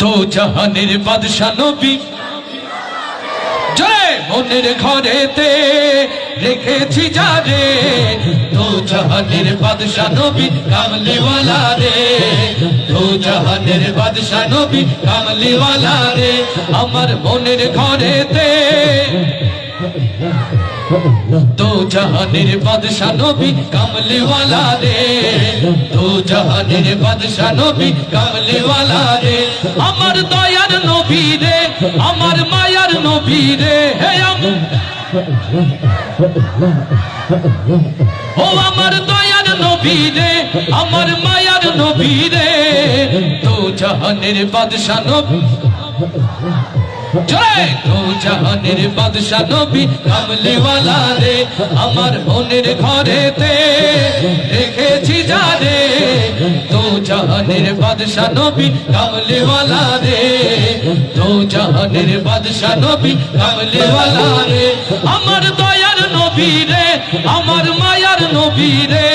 দো জাহানের বাদশা নবী। জয় মনের ঘরেতে রেখেছি যারে দো জাহানের বাদশা নবী, কামলিওয়ালা রে। দো জাহানের বাদশা নবী, কামলিওয়ালা রে। আমার মনের ঘরেতে দো জাহানের বাদশা নবী, কামলিওয়ালা রে। দো জাহানের বাদশা নবী কামলিওয়ালা রে, আমার দয়ার নবী রে, আমার মায়ার নবী রে, হে ও আমার দয়ার নবী রে, আমার মায়ার নবী রে তো জাহানের নবী। জাহানের নবী রে, আমার মনের ঘরেতে জাহানের বাদশা নবী কামলিওয়ালা রে। তো জাহানের বাদশা নবী কামলিওয়ালা রে। আমার দয়ার নবী রে, আমার মায়ার নবী রে।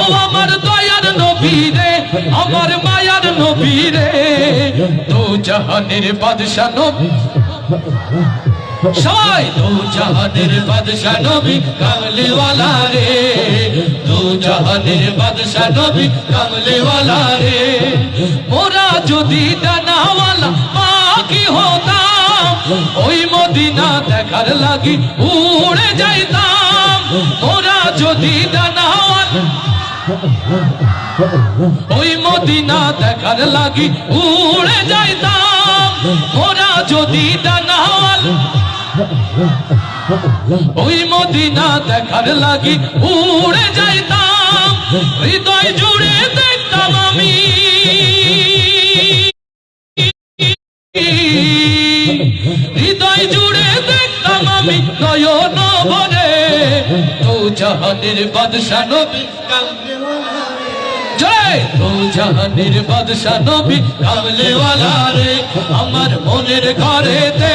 ও আমার দয়ার নবী রে, আমার মায়ার নবী রে। তো জাহানের বাদশা নবী। সবাই, তো জাহানের বাদশা নবী কামলিওয়ালা জাহানের বাদশা নবী কামলিওয়ালা রে। মোরা যদি ডানাওয়ালা পাখি হতাম, ওই মদিনা দেখার লাগি উড়ে যাইতাম। মোরা যদি ওই মদিনা দেখার লাগি উড়ে যাইতাম। ওরা যদি ডানাওয়াল ওই মদিনা দেখার লাগি উড়ে যাইতাম। হৃদয় জুড়ে দেখতাম আমি। হৃদয় জুড়ে দেখতাম আমি নয়ন ভরে তো জাহানের বাদশা নবী জয়! তো নবী রে। আমার মনের ঘরেতে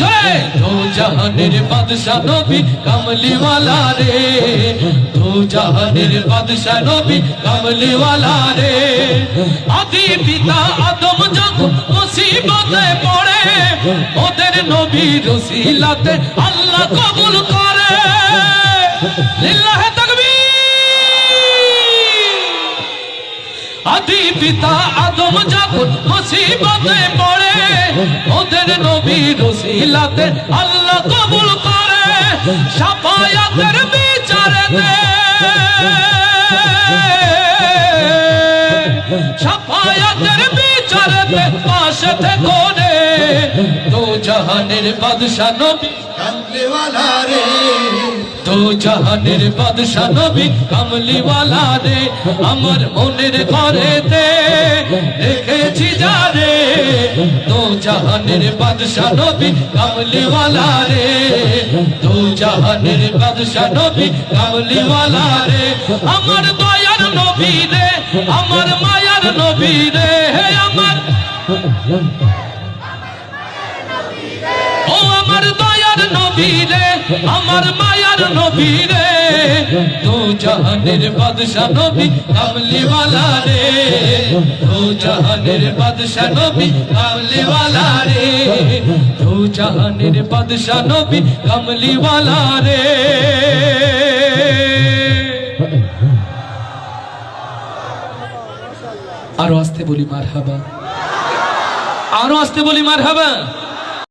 জয় তো জাহানের বাদশা নবী, কামলিওয়ালা রে। তো জাহানের বাদশা নবী, কামলিওয়ালা রে। আদি পিতা আদম যখন মুসিবতে পড়ে, ওদের নবী রসিলাতে আল্লাহ কবুল করে। লিল্লাহে আদি পিতা আদম যখন মুসিবতে পড়ে। ওদের নবী রসিলাতে আল্লাহ কবুল করে। সাফায়াতের বিচারে দে। সাফায়াতের বিচারে দে, পাশে থেকে রে। তো জাহানের বাদশা নবী। কামলেওয়ালা রে। তো জাহানের বাদশা নবী কামলিওয়ালা রে, আমার মনের ঘরেতে রেখেছি যারে তো জাহানের বাদশা নবী কামলিওয়ালা রে, তো জাহানের বাদশা নবী কামলিওয়ালা রে। আমার দয়ার নবী রে, আমার মায়ার নবী রে আমার ও আমার দয়ার নবী রে আমার মায়ার নবী রে তো জাহানের বাদশা নবী কামলিওয়ালা রে। তো জাহানের বাদশা নবী কামলিওয়ালা রে। তো জাহানের বাদশা নবী কামলিওয়ালা রে। আরও আসতে বলি মার হাবা আরও আসতে বলি মার হাবা